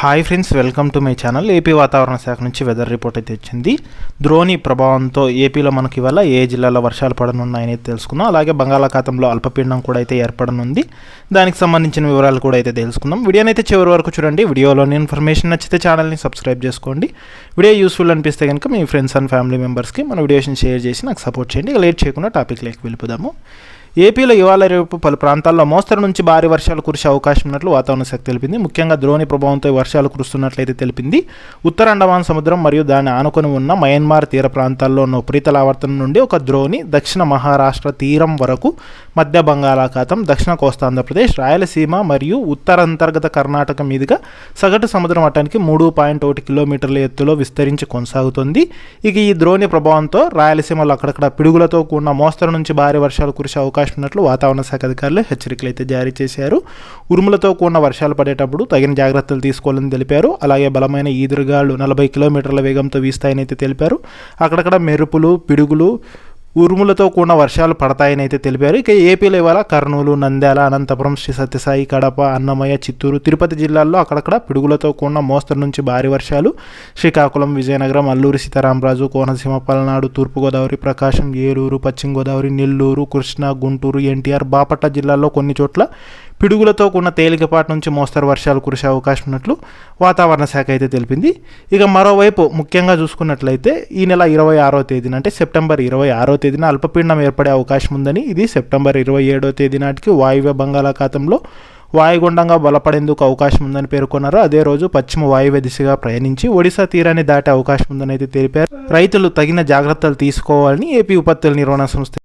Hi friends welcome to my channel AP వాతావరణ శాఖ నుంచి వెదర్ రిపోర్ట్ అయితే వచ్చింది. ద్రోణి ప్రభావంతో ఏపీలో మనకి ఇవాళ ఏ జిల్లాలో వర్షాలు పడనున్నాయని తెలుసుకుందాం. అలాగే బంగాళాఖాతంలో అల్పపీడనం కూడా అయితే ఏర్పడనుంది. దానికి సంబంధించిన వివరాలు కూడా అయితే తెలుసుకుందాం. వీడియోని అయితే చివరి వరకు చూడండి. వీడియోలోని ఇన్ఫర్మేషన్ నచ్చితే ఛానల్ని సబ్స్క్రైబ్ చేసుకోండి. వీడియో యూస్ఫుల్ అనిపిస్తే కనుక మీ ఫ్రెండ్స్ అండ్ ఫ్యామిలీ మెంబర్స్కి మన వీడియోస్ని షేర్ చేసి నాకు సపోర్ట్ చేయండి. లేట్ చేయకుండా టాపిక్లోకి వెళ్ళిపోదాము. ఏపీలో ఇవాళ రేపు పలు ప్రాంతాల్లో మోస్తరు నుంచి భారీ వర్షాలు కురిసే అవకాశం ఉన్నట్లు వాతావరణ శాఖ తెలిపింది. ముఖ్యంగా ద్రోణి ప్రభావంతో వర్షాలు కురుస్తున్నట్లయితే తెలిపింది. ఉత్తర అండమాన్ సముద్రం మరియు దాన్ని ఆనుకొని ఉన్న మయన్మార్ తీర ప్రాంతాల్లో ఉన్న ఉపరితల ఆవర్తనం నుండి ఒక ద్రోణి దక్షిణ మహారాష్ట్ర తీరం వరకు మధ్య బంగాళాఖాతం దక్షిణ కోస్తాంధ్రప్రదేశ్ రాయలసీమ మరియు ఉత్తర అంతర్గత కర్ణాటక మీదుగా సగటు సముద్రం మట్టానికి మూడు పాయింట్ ఒకటి కిలోమీటర్ల ఎత్తులో విస్తరించి కొనసాగుతుంది. ఇక ఈ ద్రోణి ప్రభావంతో రాయలసీమలో అక్కడక్కడ పిడుగులతో కూడిన మోస్తరు నుంచి భారీ వర్షాలు కురిసే అవకాశం ఉన్నట్లు వాతావరణ శాఖ అధికారులు హెచ్చరికలు అయితే జారీ చేశారు. ఉరుములతో కూడిన వర్షాలు పడేటప్పుడు తగిన జాగ్రత్తలు తీసుకోవాలని తెలిపారు. అలాగే బలమైన ఈదురుగాలు నలభై కిలోమీటర్ల వేగంతో వీస్తాయని అయితే తెలిపారు. అక్కడక్కడ మెరుపులు పిడుగులు ఉరుములతో కూడిన వర్షాలు పడతాయని అయితే తెలిపారు. ఇక ఏపీలో ఇవాళ కర్నూలు నంద్యాల అనంతపురం శ్రీ సత్యసాయి కడప అన్నమయ్య చిత్తూరు తిరుపతి జిల్లాల్లో అక్కడక్కడ పిడుగులతో కూడిన మోస్తరు నుంచి భారీ వర్షాలు. శ్రీకాకుళం విజయనగరం అల్లూరి సీతారామరాజు కోనసీమ పల్నాడు తూర్పుగోదావరి ప్రకాశం ఏలూరు పశ్చిమ గోదావరి నెల్లూరు కృష్ణా గుంటూరు ఎన్టీఆర్ బాపట్ల జిల్లాల్లో కొన్ని చోట్ల పిడుగులతో కూడిన తేలికపాటి నుంచి మోస్తరు వర్షాలు కురిసే అవకాశం ఉన్నట్లు వాతావరణ శాఖ అయితే తెలిపింది. ఇక మరోవైపు ముఖ్యంగా చూసుకున్నట్లయితే ఈ నెల ఇరవై ఆరో తేదీన అంటే సెప్టెంబర్ ఇరవై ఆరో తేదీ తేదీన అల్పపీడనం ఏర్పడే అవకాశం ఉందని ఇది సెప్టెంబర్ ఇరవై ఏడో తేదీ నాటికి వాయువ్య బంగాళాఖాతంలో వాయుగుండంగా బలపడేందుకు అవకాశం ఉందని పేర్కొన్నారు. అదే రోజు పశ్చిమ వాయువ్య దిశగా ప్రయాణించి ఒడిశా తీరాన్ని దాటే అవకాశం ఉందని అయితే తెలిపారు. రైతులు తగిన జాగ్రత్తలు తీసుకోవాలని ఏపీ ఉపత్తుల నిర్వహణ సంస్థ